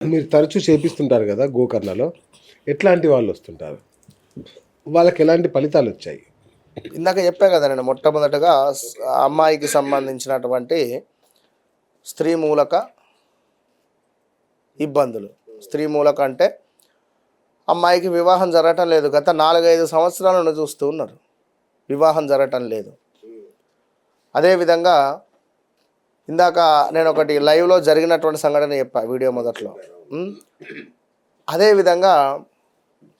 మీరు తరచూ చేపిస్తుంటారు కదా గోకర్ణలో ఎట్లాంటి వాళ్ళు వస్తుంటారు? వాళ్ళకి ఎలాంటి ఫలితాలు వచ్చాయి? ఇందాక చెప్పా కదా నేను మొట్టమొదటగా అమ్మాయికి సంబంధించినటువంటి స్త్రీ మూలక ఇబ్బందులు. స్త్రీ మూలక అంటే అమ్మాయికి వివాహం జరగటం లేదు. గత నాలుగైదు సంవత్సరాల నుండి చూస్తూ ఉన్నారు. వివాహం జరగటం లేదు. అదేవిధంగా ఇందాక నేను ఒకటి లైవ్లో జరిగినటువంటి సంఘటన చెప్పా వీడియో మొదట్లో. అదేవిధంగా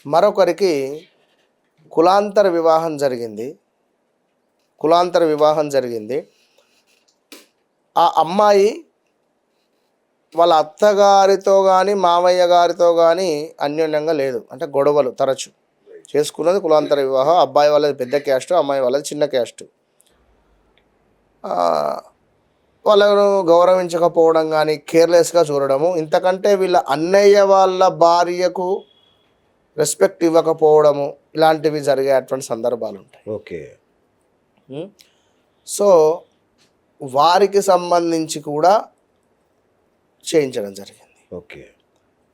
మరొకరికి కులాంతర వివాహం జరిగింది. కులాంతర వివాహం జరిగింది. ఆ అమ్మాయి వాళ్ళ అత్తగారితో కానీ మామయ్య గారితో కానీ అన్యోన్యంగా లేదు. అంటే గొడవలు తరచు. చేసుకున్నది కులాంతర వివాహం. అబ్బాయి వాళ్ళది పెద్ద క్యాస్ట్ అమ్మాయి వాళ్ళది చిన్న క్యాస్ట్. వాళ్ళను గౌరవించకపోవడం కానీ కేర్లెస్గా చూడడము ఇంతకంటే వీళ్ళ అన్నయ్య వాళ్ళ భార్యకు రెస్పెక్ట్ ఇవ్వకపోవడము ఇలాంటివి జరిగేటువంటి సందర్భాలు ఉంటాయి. ఓకే? సో వారికి సంబంధించి కూడా చేయించడం జరిగింది. ఓకే.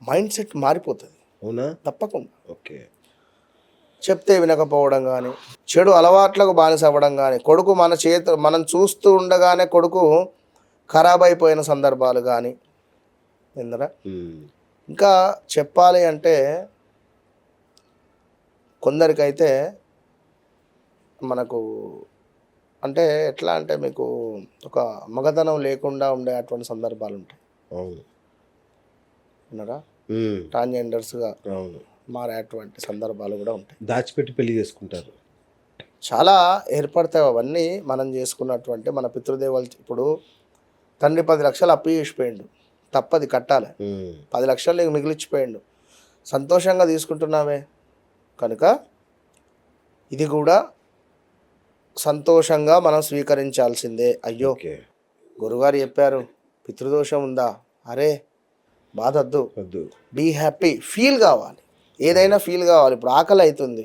మైండ్ సెట్ మారిపోతుంది. అవునా? తప్పకుండా. ఓకే. చెప్తే వినకపోవడం కానీ చెడు అలవాట్లకు బానిస అవ్వడం కానీ కొడుకు మన చేతు మనం చూస్తూ ఉండగానే కొడుకు ఖరాబ్ అయిపోయిన సందర్భాలు కానీ ఇందరా. ఇంకా చెప్పాలి అంటే కొందరికైతే మనకు అంటే ఎట్లా అంటే మీకు ఒక మగతనం లేకుండా ఉండే అటువంటి సందర్భాలు ఉంటాయి. అవును. విన్నారా? ఉమ్. ట్రాన్స్జెండర్స్గా మారేటువంటి సందర్భాలు కూడా ఉంటాయి. దాచిపెట్టి పెళ్ళి చేసుకుంటారు. చాలా ఏర్పడతాయి అవన్నీ మనం చేసుకున్నటువంటి మన పితృదేవాలు. ఇప్పుడు తండ్రి పది లక్షలు అప్పు చేసిపోయిండు. తప్పది కట్టాలి. పది లక్షలు నీకు మిగిలిచ్చిపోయిండు. సంతోషంగా తీసుకుంటున్నావే. కనుక ఇది కూడా సంతోషంగా మనం స్వీకరించాల్సిందే. అయ్యో గురుగారు చెప్పారు పితృదోషం ఉందా? అరే బాధద్దు. వద్దు. బీ హ్యాపీ ఫీల్ కావాలి. ఏదైనా ఫీల్ కావాలి. ఇప్పుడు ఆకలి అవుతుంది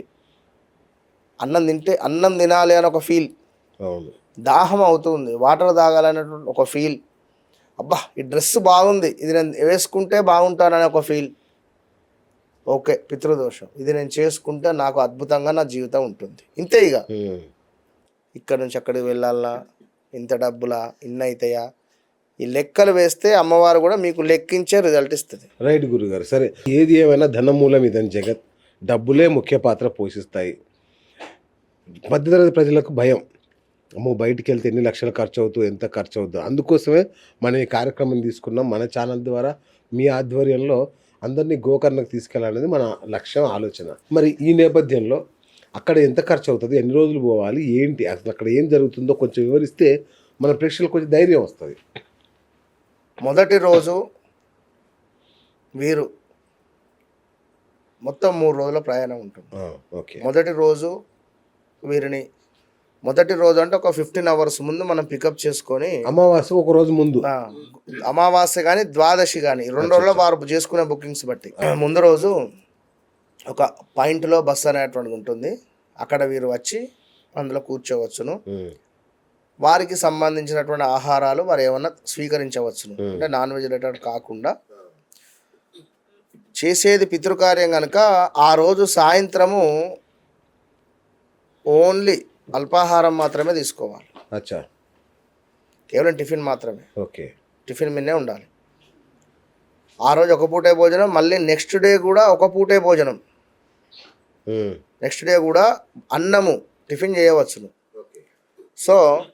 అన్నం తింటే అన్నం తినాలి అని ఒక ఫీల్ అవును. దాహం అవుతుంది వాటర్ తాగాలనేటువంటి ఒక ఫీల్. అబ్బా ఈ డ్రెస్ బాగుంది. ఇది నేను వేసుకుంటే బాగుంటానని ఒక ఫీల్. ఓకే పితృదోషం. ఇది నేను చేసుకుంటే నాకు అద్భుతంగా నా జీవితం ఉంటుంది. ఇంతే ఇక. ఇక్కడ నుంచి అక్కడికి వెళ్ళాలనా ఇంత డబ్బులా? ఇన్ని అవుతాయా ఈ లెక్కలు వేస్తే అమ్మవారు కూడా మీకు లెక్కించే రిజల్ట్ ఇస్తుంది. రైట్ గురుగారు సరే. ఏది ఏమైనా ధనమూలం ఇదని జగత్ డబ్బులే ముఖ్య పాత్ర పోషిస్తాయి. మధ్యతరగతి ప్రజలకు భయం. అమ్మో బయటికి వెళ్తే ఎన్ని లక్షలు ఖర్చు అవుతుంది ఎంత ఖర్చు అవుతుందో అందుకోసమే మనం ఈ కార్యక్రమం తీసుకున్నాం. మన ఛానల్ ద్వారా మీ ఆధ్వర్యంలో అందరినీ గోకర్ణకు తీసుకెళ్ళాలనేది మన లక్ష్యం ఆలోచన. మరి ఈ నేపథ్యంలో అక్కడ ఎంత ఖర్చు అవుతుంది ఎన్ని రోజులు పోవాలి ఏంటి అసలు అక్కడ ఏం జరుగుతుందో కొంచెం వివరిస్తే మన ప్రేక్షకులకు కొంచెం ధైర్యం వస్తుంది. మొదటి రోజు వీరు మొత్తం మూడు రోజుల ప్రయాణం ఉంటుంది. ఓకే. మొదటి రోజు వీరిని మొదటి రోజు అంటే ఒక ఫిఫ్టీన్ అవర్స్ ముందు మనం పికప్ చేసుకొని అమావాస్య ఒక రోజు ముందు. అమావాస్య కానీ ద్వాదశి కానీ రెండు రోజుల్లో వారు చేసుకునే బుకింగ్స్ బట్టి. ముందు రోజు ఒక పాయింట్లో బస్ అనేటువంటిది ఉంటుంది. అక్కడ వీరు వచ్చి అందులో కూర్చోవచ్చును. వారికి సంబంధించినటువంటి ఆహారాలు వారు ఏమన్నా స్వీకరించవచ్చును. అంటే నాన్ వెజ్ రిలేటెడ్ కాకుండా చేసేది పితృకార్యం కనుక ఆ రోజు సాయంత్రము ఓన్లీ అల్పాహారం మాత్రమే తీసుకోవాలి. అచ్చా. కేవలం టిఫిన్ మాత్రమే. ఓకే. టిఫిన్ మిన్నే ఉండాలి. ఆ రోజు ఒక పూటే భోజనం మళ్ళీ నెక్స్ట్ డే కూడా ఒక పూటే భోజనం. నెక్స్ట్ డే కూడా అన్నము టిఫిన్ చేయవచ్చును. సో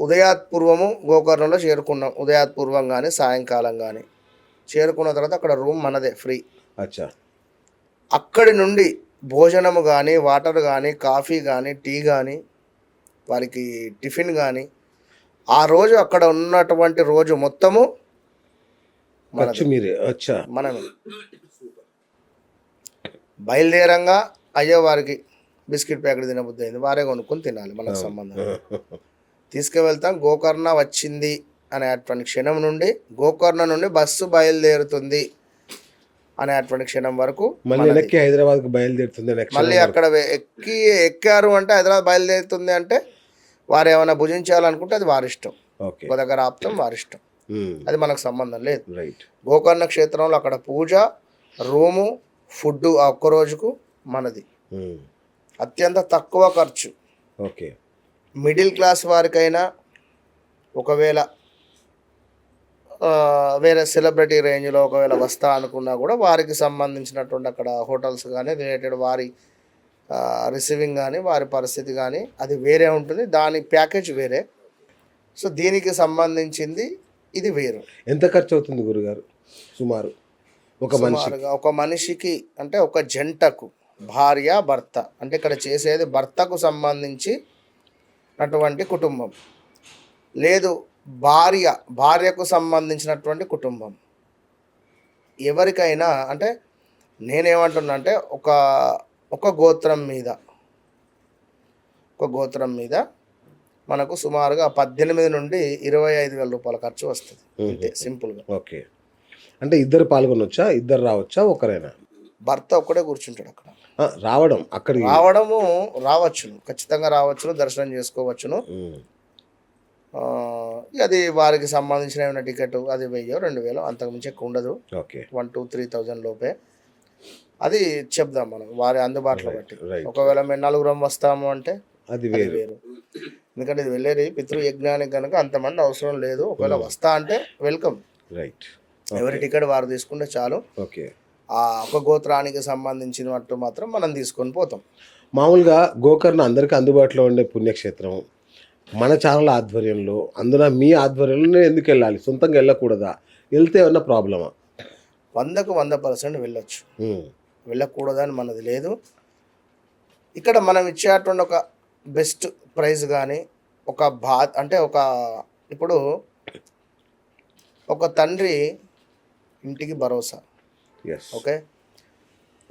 ఉదయాత్పూర్వము గోకర్ణంలో చేరుకున్నాం. ఉదయాత్పూర్వం కానీ సాయంకాలం కానీ చేరుకున్న తర్వాత అక్కడ రూమ్ మనదే ఫ్రీ. అచ్చా. అక్కడి నుండి భోజనము కానీ వాటర్ కానీ కాఫీ కానీ టీ కానీ వారికి టిఫిన్ కానీ ఆ రోజు అక్కడ ఉన్నటువంటి రోజు మొత్తము మీరే అచ్చా. మనమే. బయలుదేరంగా అయ్యో వారికి బిస్కెట్ ప్యాకెట్ తినబుద్ధి అయింది వారే కొనుక్కొని తినాలి మనకు సంబంధం. తీసుకువెళ్తాం. గోకర్ణ వచ్చింది అనేటువంటి క్షణం నుండి గోకర్ణ నుండి బస్సు బయలుదేరుతుంది. అనేటువంటి క్షణం వరకు మళ్ళీ వెనక్కి హైదరాబాద్కి బయలుదేరుతుంది మళ్ళీ అక్కడ ఎక్కి ఎక్కారు అంటే హైదరాబాద్ బయలుదేరుతుంది అంటే వారు ఏమైనా భుజించాలనుకుంటే అది వారి ఇష్టం. ఓకే. ఒక దగ్గర ఆపుతాం వారి ఇష్టం. అది మనకు సంబంధం లేదు. రైట్. గోకర్ణ క్షేత్రంలో అక్కడ పూజ రూము ఫుడ్ ఆ ఒక్క రోజుకు మనది. అత్యంత తక్కువ ఖర్చు. ఓకే. మిడిల్ క్లాస్ వారికైనా ఒకవేళ వేరే సెలబ్రిటీ రేంజ్లో ఒకవేళ వస్తా అనుకున్నా కూడా వారికి సంబంధించినటువంటి అక్కడ హోటల్స్ కానీ రిలేటెడ్ వారి రిసీవింగ్ కానీ వారి పరిస్థితి కానీ అది వేరే ఉంటుంది. దాని ప్యాకేజ్ వేరే. సో దీనికి సంబంధించింది ఇది వేరు. ఎంత ఖర్చు అవుతుంది గురుగారు? సుమారు. ఒక మనిషి సుమారుగా ఒక మనిషికి అంటే ఒక జంటకు భార్య భర్త అంటే ఇక్కడ చేసేది భర్తకు సంబంధించి అటువంటి కుటుంబం. లేదు భార్య భార్యకు సంబంధించినటువంటి కుటుంబం. ఎవరికైనా అంటే నేనేమంటున్నా అంటే ఒక ఒక గోత్రం మీద ఒక గోత్రం మీద మనకు సుమారుగా పద్దెనిమిది నుండి ఇరవై ఐదు వేల రూపాయల ఖర్చు వస్తుంది. అంతే సింపుల్గా ఓకే. అంటే ఇద్దరు పాల్గొనొచ్చా? ఇద్దరు రావచ్చా? ఒకరైనా? భర్త ఒక్కడే కూర్చుంటాడు అక్కడ. రావడం అక్కడికి. రావడము రావచ్చును ఖచ్చితంగా రావచ్చును దర్శనం చేసుకోవచ్చును. అది వారికి సంబంధించిన ఏమైనా టికెట్ అది వెయ్యో రెండు వేలు అంతకుమించి ఎక్కువ ఉండదు. Okay. One two three thousand లోపే. అది చెప్దాం మనం వారి అందుబాటులో బట్టి. ఒకవేళ మేము నలుగురం వస్తాము అంటే అది వేరు. ఎందుకంటే ఇది వెళ్ళేది పితృయజ్ఞానికి కనుక అంతమంది అవసరం లేదు. ఒకవేళ వస్తా అంటే వెల్కమ్. రైట్ ఎవరి టికెట్ వారు తీసుకుంటే చాలు. ఓకే ఆ ఒక గోత్రానికి సంబంధించినట్టు మాత్రం మనం తీసుకొని పోతాం. మామూలుగా గోకర్ణ అందరికీ అందుబాటులో ఉండే పుణ్యక్షేత్రం మన ఛానల్ ఆధ్వర్యంలో అందున మీ ఆధ్వర్యంలో నేను ఎందుకు వెళ్ళాలి? సొంతంగా వెళ్ళకూడదా? వెళ్తే ఏమన్నా ప్రాబ్లమా? వందకు వంద పర్సెంట్ వెళ్ళొచ్చు. వెళ్ళకూడదని మనది లేదు. ఇక్కడ మనం ఇచ్చేటువంటి ఒక బెస్ట్ ప్రైజ్ కానీ ఒక బా అంటే ఒక ఇప్పుడు ఒక తండ్రి ఇంటికి భరోసా. ఓకే?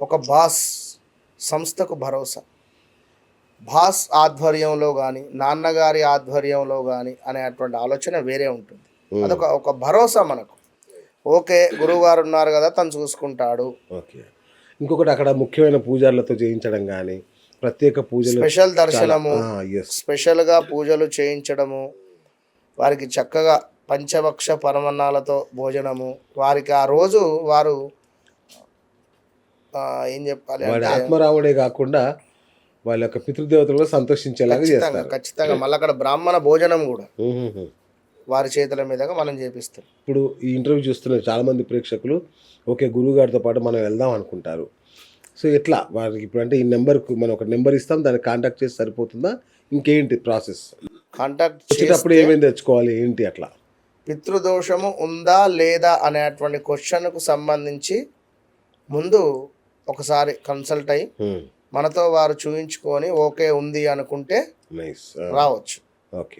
ఒక బాస్ సంస్థకు భరోసా. బాస్ ఆధ్వర్యంలో కానీ నాన్నగారి ఆధ్వర్యంలో కానీ అనేటువంటి ఆలోచన వేరే ఉంటుంది. అదొక ఒక భరోసా మనకు. ఓకే గురువుగారు ఉన్నారు కదా తను చూసుకుంటాడు. ఓకే. ఇంకొకటి అక్కడ ముఖ్యమైన పూజారులతో చేయించడం కానీ ప్రత్యేక పూజలు స్పెషల్ దర్శనము స్పెషల్గా పూజలు చేయించడము వారికి చక్కగా పంచభక్ష పరమన్నాలతో భోజనము వారికి ఆ రోజు వారు ఏం చెప్పాలి వాడి అంటే ఆత్మరాముడే కాకుండా వాళ్ళ యొక్క పితృదేవతలు సంతోషించేలాగా చేస్తారు. ఖచ్చితంగా. మళ్ళీ అక్కడ బ్రాహ్మణ భోజనం కూడా. వారి చేతుల మీదుగా మనం చేపిస్తాం. ఇప్పుడు ఈ ఇంటర్వ్యూ చూస్తున్న చాలా మంది ప్రేక్షకులు ఓకే గురువు గారితో పాటు మనం వెళ్దాం అనుకుంటారు. సో ఎట్లా? వారికి ఇప్పుడు అంటే ఈ నెంబర్కు మనం ఒక నెంబర్ ఇస్తాం దాన్ని కాంటాక్ట్ చేసి సరిపోతుందా? ఇంకేంటి ప్రాసెస్? కాంటాక్ట్ వచ్చేటప్పుడు ఏమేమి తెచ్చుకోవాలి? ఏంటి అట్లా? పితృదోషము ఉందా లేదా అనేటువంటి క్వశ్చన్కు సంబంధించి ముందు ఒకసారి కన్సల్ట్ అయ్యి. మనతో వారు చూయించుకొని ఓకే ఉంది అనుకుంటే నైస్ రావచ్చు. ఓకే